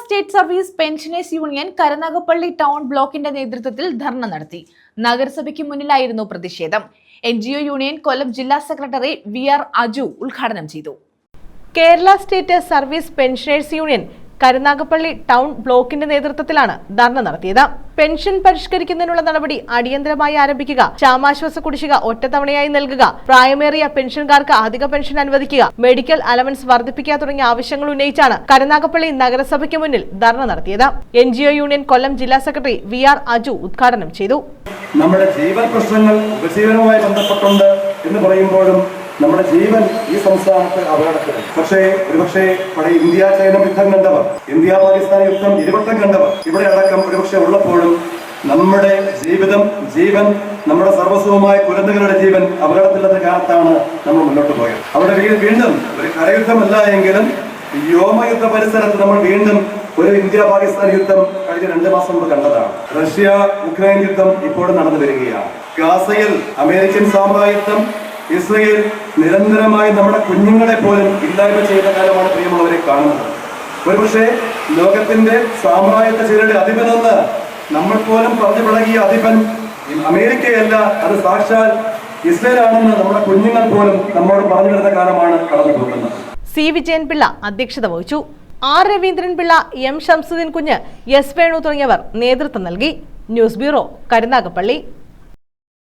State service pensioners union Karunagappally town ബ്ലോക്കിന്റെ നേതൃത്വത്തിൽ ധർണ നടത്തി. നഗരസഭയ്ക്ക് മുന്നിലായിരുന്നു പ്രതിഷേധം. എൻ ജി യൂണിയൻ കൊല്ലം ജില്ലാ സെക്രട്ടറി വി ആർ അജു ഉദ്ഘാടനം ചെയ്തു. Kerala state service pensioners union Karunagappally town ബ്ലോക്കിന്റെ നേതൃത്വത്തിലാണ് ധർണ നടത്തിയത്. പെൻഷൻ പരിഷ്കരിക്കുന്നതിനുള്ള നടപടി അടിയന്തരമായി ആരംഭിക്കുക. ക്ഷാമാശ്വാസ കുടിശ്ശിക ഒറ്റത്തവണയായി നൽകുക. പ്രായമേറിയ പെൻഷൻകാർക്ക് അധിക പെൻഷൻ അനുവദിക്കുക. മെഡിക്കൽ അലവൻസ് വർദ്ധിപ്പിക്കുക തുടങ്ങിയ ആവശ്യങ്ങൾ ഉന്നയിച്ചാണ് കരുനാഗപ്പള്ളി നഗരസഭയ്ക്ക് മുന്നിൽ ധർണ നടത്തിയത്. എൻ യൂണിയൻ കൊല്ലം ജില്ലാ സെക്രട്ടറി വി ആർ അജു ഉദ്ഘാടനം ചെയ്തു. നമ്മുടെ ജീവൻ പ്രശ്നങ്ങൾ ഉപജീവനവുമായി ബന്ധപ്പെട്ടുണ്ട് എന്ന് പറയുമ്പോഴും നമ്മുടെ ജീവൻ ഈ സംസ്ഥാനത്ത് അപകടത്തിലാണ് പക്ഷേ ഒരുപക്ഷെ പഴയ ഇന്ത്യ ചൈന യുദ്ധം കണ്ടവർ ഇന്ത്യ പാകിസ്ഥാൻ യുദ്ധം ഇരുപത്തം കണ്ടവർ ഇവിടെ അടക്കം ഒരുപക്ഷെ ഉള്ളപ്പോഴും നമ്മുടെ ജീവിതം ജീവൻ നമ്മുടെ സർവസ്വമായ കുരന്തകളുടെ ജീവൻ അപകടത്തിലുള്ള കാലത്താണ് നമ്മൾ മുന്നോട്ട് പോയത്. അവിടെ വീണ്ടും ഒരു കരയുദ്ധമല്ല എങ്കിലും വ്യോമയുദ്ധ പരിസരത്ത് നമ്മൾ വീണ്ടും ഒരു ഇന്ത്യ പാകിസ്ഥാൻ യുദ്ധം കഴിഞ്ഞ രണ്ട് മാസം മുമ്പ് കണ്ടതാണ്. റഷ്യ ഉക്രൈൻ യുദ്ധം ഇപ്പോഴും നടന്നു വരികയാണ്. ഗാസയിൽ അമേരിക്കൻ സാമ്രാജ്യത്വം ഇസ്രയേൽ നിരന്തരമായി നമ്മുടെ കുഞ്ഞുങ്ങളെ പോലും ഇല്ലായ്മ ചെയ്ത കാലമാണ് പ്രിയമുള്ളവരെ കാണുന്നത്. ഒരുപക്ഷെ ലോകത്തിന്റെ സാമ്രാജ്യത്തെ ചിലരുടെ അധിപനെന്ന് നമ്മൾ പോലും പറഞ്ഞു പഴകിയ അധിപൻ അമേരിക്കയല്ല അത് സാക്ഷാൽ ഇസ്രയേലാണെന്ന് നമ്മുടെ കുഞ്ഞുങ്ങൾ പോലും നമ്മോട് പറഞ്ഞു വരുന്ന കാലമാണ് കടന്നു പോകുന്നത്. സി. വിജയൻ പിള്ള അധ്യക്ഷത വഹിച്ചു. R. Raveendran Pillai M. Shamsuddin Kunju S. Venu തുടങ്ങിയവർ നേതൃത്വം നൽകി. News bureau Karunagappally.